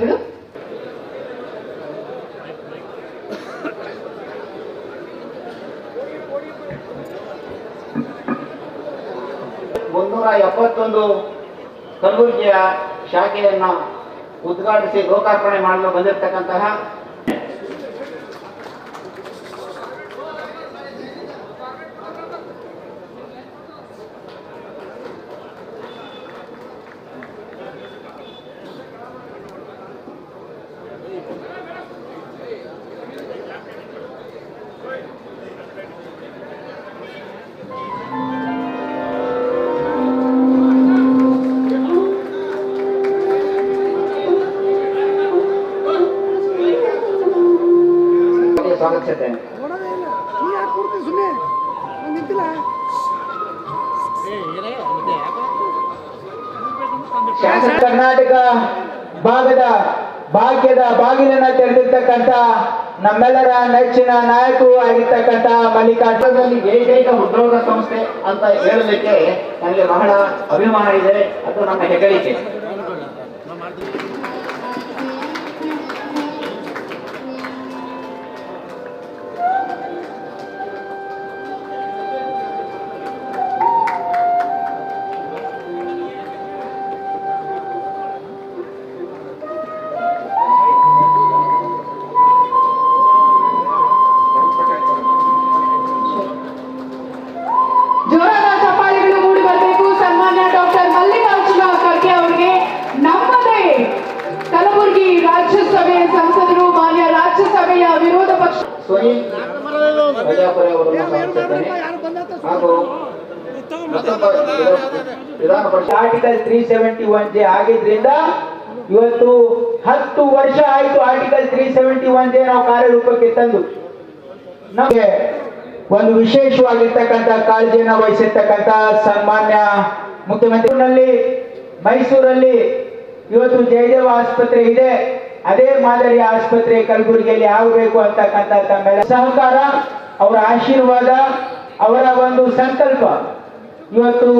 ಧನ್ಯವಾದಗಳು ಮುನ್ನೂರ ಎಪ್ಪತ್ತೊಂದು ಕಲಬುರಗಿಯ ಶಾಖೆಯನ್ನ ಉದ್ಘಾಟಿಸಿ ಲೋಕಾರ್ಪಣೆ ಮಾಡಲು ಬಂದಿರತಕ್ಕಂತಹ ಶಾಸನ ಕರ್ನಾಟಕ ಭಾಗದ ಭಾಗ್ಯದ ಬಾಗಿಲನ್ನ ತೆರೆದಿರ್ತಕ್ಕಂಥ ನಮ್ಮೆಲ್ಲರ ನೆಚ್ಚಿನ ನಾಯಕರು ಆಗಿರ್ತಕ್ಕಂಥ ಮಲ್ಲಿಕಾರ್ಜುನದಲ್ಲಿ ಏಕೈಕ ಉದ್ರೋಗ ಸಂಸ್ಥೆ ಅಂತ ಹೇಳಲಿಕ್ಕೆ ನನಗೆ ಬಹಳ ಅಭಿಮಾನ ಇದೆ. ಅದು ನಮ್ಮ ಹೆಗ್ಗಳಿಕೆ. Article three seventy one J ಆಗಿದ್ರಿಂದ ಇವತ್ತು ಹತ್ತು ವರ್ಷ ಆಯ್ತು article three seventy one J ನಾವು ಕಾರ್ಯರೂಪಕ್ಕೆ ತಂದು. ನಮಗೆ ಒಂದು ವಿಶೇಷವಾಗಿರ್ತಕ್ಕಂಥ ಕಾಳಜಿಯನ್ನು ವಹಿಸಿರ್ತಕ್ಕಂಥ ಸನ್ಮಾನ್ಯ ಮುಖ್ಯಮಂತ್ರಿನಲ್ಲಿ ಮೈಸೂರಲ್ಲಿ ಇವತ್ತು ಜಯದೇವ ಆಸ್ಪತ್ರೆ ಇದೆ. ಅದೇ ಮಾದರಿ ಆಸ್ಪತ್ರೆ ಕಲಬುರಗಿಯಲ್ಲಿ ಆಗಬೇಕು ಅಂತಕ್ಕಂಥ ತಮ್ಮೆಲ್ಲ ಸಹಕಾರ, ಅವರ ಆಶೀರ್ವಾದ, ಅವರ ಒಂದು ಸಂಕಲ್ಪ. ಇವತ್ತು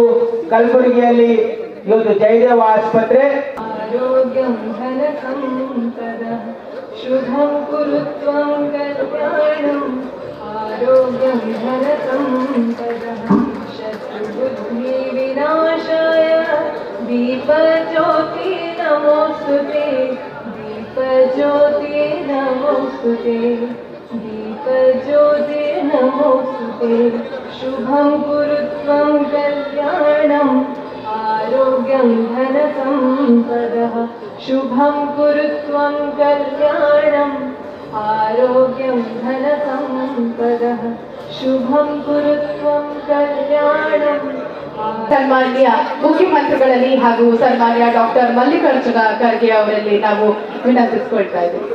ಕಲಬುರಗಿಯಲ್ಲಿ ಇವತ್ತು ಜಯದೇವ ಆಸ್ಪತ್ರೆ. ಶುಭಂ ಆರೋಗ್ಯ ಕಲ್ಯಾಣಂ. ಆರೋಗ್ಯಂ नमोऽस्तु ते दीपज्योति नमोऽस्तु ते शुभं कुरु त्वं कल्याणम् आरोग्यं धनसम्पदः शुभं कुरु त्वं कल्याणम् आरोग्यं धनसम्पदः शुभं कुरु त्वं कल्याणम् ಸನ್ಮಾನ್ಯ ಮುಖ್ಯಮಂತ್ರಿಗಳಲ್ಲಿ ಹಾಗೂ ಸನ್ಮಾನ್ಯ ಡಾಕ್ಟರ್ ಮಲ್ಲಿಕಾರ್ಜುನ ಖರ್ಗೆ ಅವರಲ್ಲಿ ನಾವು ವಿನಂತಿಸ್ಕೊಳ್ತಾ ಇದ್ದೀವಿ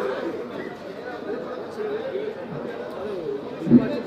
Gracias.